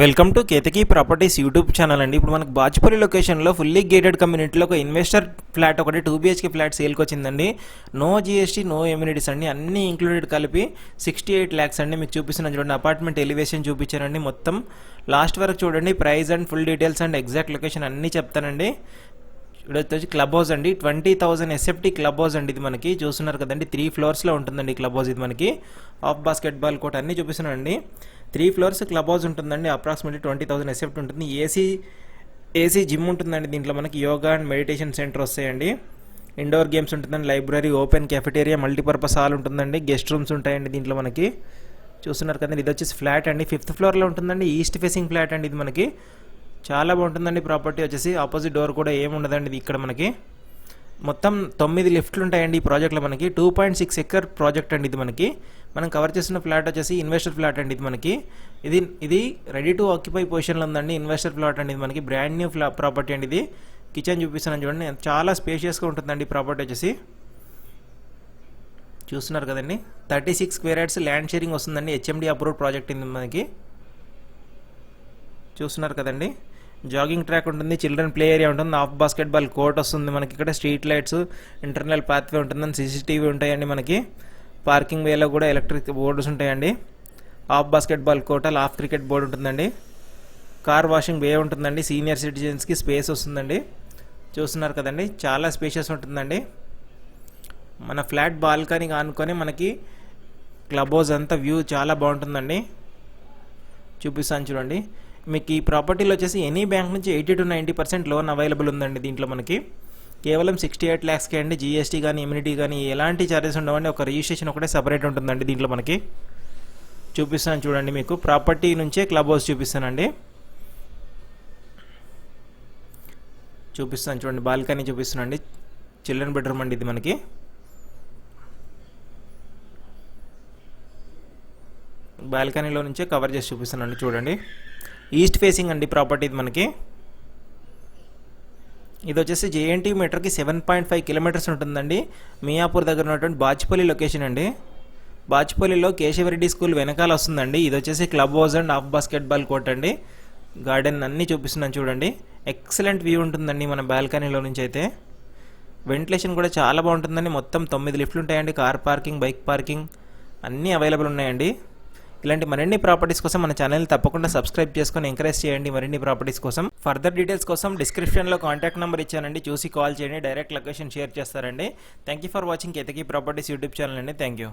Welcome to Ketaki properties YouTube channel అండి. ఇప్పుడు మనకు బాజ్పల్లి లొకేషన్లో ఫుల్లీ గేటెడ్ కమ్యూనిటీలో ఒక ఇన్వెస్టర్ ఫ్లాట్ ఒకటి టూ బీహెచ్కే ఫ్లాట్ సేల్కి వచ్చిందండి. నో జిఎస్టీ నో ఎమ్యూనిటీస్ అండి. అన్నీ ఇంక్లూడెడ్ కలిపి సిక్స్టీ ఎయిట్ ల్యాక్స్ అండి. మీకు చూపిస్తున్నాను చూడండి అపార్ట్మెంట్ ఎలివేషన్ చూపించారండి మొత్తం. లాస్ట్ వరకు చూడండి price and full details and exact location అన్నీ చెప్తానండి. ఇక్కడ వచ్చి క్లబ్ హౌస్ అండి. Twenty thousand SFT club house అండి ఇది మనకి. చూస్తున్నారు కదండి. త్రీ ఫ్లోర్స్లో ఉంటుందండి క్లబ్ హౌస్ ఇది మనకి. ఆఫ్ బాస్కెట్బాల్ కోర్ట్ అన్నీ చూపిస్తున్నానండి. త్రీ ఫ్లోర్స్ క్లబ్ హౌస్ ఉంటుందండి. అప్రాక్సిమేట్లీ ట్వంటీ థౌసండ్ ఎస్ఎఫ్టీ ఉంటుంది. ఏసీ ఏసీ జిమ్ ఉంటుందండి దీంట్లో మనకి. యోగా అండ్ మెడిటేషన్ సెంటర్ వస్తాయండి. ఇండోర్ గేమ్స్ ఉంటుందండి. Library open cafeteria multipurpose hall ఉంటుందండి. గెస్ట్ రూమ్స్ ఉంటాయండి దీంట్లో మనకి. చూస్తున్నారు కదండి. ఇది వచ్చేసి ఫ్లాట్ అండి. ఫిఫ్త్ ఫ్లోర్లో ఉంటుందండి. ఈస్ట్ ఫేసింగ్ ఫ్లాట్ అండి ఇది మనకి. చాలా బాగుంటుందండి ప్రాపర్టీ. వచ్చేసి ఆపోజిట్ డోర్ కూడా ఏముండదండి ఇది ఇక్కడ మనకి. మొత్తం తొమ్మిది లిఫ్ట్లు ఉంటాయండి ఈ ప్రాజెక్ట్లో మనకి. Two point six acre project అండి ఇది మనకి. మనం కవర్ చేసిన ఫ్లాట్ వచ్చేసి ఇన్వెస్టర్ ఫ్లాట్ అండి ఇది మనకి. ఇది ఇది రెడీ టు ఆక్యుపై పొజిషన్లో ఉందండి. ఇన్వెస్టర్ ఫ్లాట్ అండి ఇది మనకి. బ్రాండ్ న్యూ ఫ్లా ప్రాపర్టీ అండి ఇది. కిచెన్ చూపిస్తున్నాను చూడండి. చాలా స్పేషియస్గా ఉంటుందండి ప్రాపర్టీ వచ్చేసి. చూస్తున్నారు కదండి. Thirty six square yards land sharing వస్తుందండి. హెచ్ఎండి అప్రూవ్డ్ ప్రాజెక్ట్ ఇది మనకి. చూస్తున్నారు కదండి. జాగింగ్ ట్రాక్ ఉంటుంది చిల్డ్రన్ ప్లే ఏరియా ఉంటుంది ఆఫ్ బాస్కెట్ బాల్ కోర్ట్ వస్తుంది మనకి ఇక్కడ స్ట్రీట్ లైట్స్ ఇంటర్నల్ పాత్వే ఉంటుందని సీసీటీవీ ఉంటాయండి మనకి. పార్కింగ్ వేలో కూడా ఎలక్ట్రిక్ బోర్డ్స్ ఉంటాయండి. Half basketball court half cricket board ఉంటుందండి. కార్ వాషింగ్ వే ఉంటుందండి సీనియర్ సిటిజన్స్కి స్పేస్ వస్తుందండి. చూస్తున్నారు కదండి చాలా స్పేషియస్ ఉంటుందండి. మన ఫ్లాట్ బాల్కనీ ఆనుకొని మనకి క్లబ్ హౌస్ అంతా వ్యూ చాలా బాగుంటుందండి. చూపిస్తాను చూడండి. మీకు ఈ ప్రాపర్టీలో వచ్చేసి ఎనీ బ్యాంక్ నుంచి eighty to ninety percent loan available ఉందండి దీంట్లో మనకి. కేవలం సిక్స్టీ ఎయిట్ ల్యాక్స్కి అండి జీఎస్టీ కానీ ఇమ్యూనిటీ కానీ ఎలాంటి చార్జెస్ ఉండవండి. ఒక రిజిస్ట్రేషన్ ఒకటే సపరేట్ ఉంటుందండి దీంట్లో మనకి. చూపిస్తాను చూడండి మీకు. ప్రాపర్టీ నుంచే క్లబ్ హౌస్ చూపిస్తానండి. చూపిస్తాను చూడండి. బాల్కనీ చూపిస్తానండి. చిల్డ్రన్ బెడ్రూమ్ అండి ఇది మనకి. బాల్కనీలో నుంచే కవర్ చేసి చూపిస్తానండి చూడండి. ఈస్ట్ ఫేసింగ్ అండి ప్రాపర్టీ ఇది మనకి. ఇది వచ్చేసి జేఎన్టీ మీటర్కి సెవెన్ పాయింట్ ఫైవ్ కిలోమీటర్స్ ఉంటుందండి. మియాపూర్ దగ్గర ఉన్నటువంటి బాచ్పల్లి లొకేషన్ అండి. బాచ్పల్లిలో కేశవరెడ్డి స్కూల్ వెనకాల వస్తుందండి. ఇది వచ్చేసి club house and half basketball court అండి. గార్డెన్ అన్నీ చూపిస్తున్నాను చూడండి. ఎక్సలెంట్ వ్యూ ఉంటుందండి మన బాల్కనీలో నుంచి అయితే. వెంటిలేషన్ కూడా చాలా బాగుంటుందండి. మొత్తం తొమ్మిది లిఫ్ట్లు ఉంటాయండి. కార్ పార్కింగ్ బైక్ పార్కింగ్ అన్నీ అవైలబుల్ ఉన్నాయండి. ఇలాంటి మరిన్ని ప్రాపర్టీస్ కోసం మన ఛానల్ తప్పకుండా సబ్స్క్రైబ్ చేసుకొని ఎంకరేజ్ చేయండి మరిన్ని ప్రాపర్టీస్ కోసం. ఫర్దర్ డీటెయిల్స్ కోసం డిస్క్రిప్షన్లో కాంటాక్ట్ నెంబర్ ఇచ్చానండి. చూసి కాల్ చేయండి. డైరెక్ట్ లొకేషన్ షేర్ చేస్తారండి. Thank you for watching Ketaki properties YouTube channel అండి. Thank you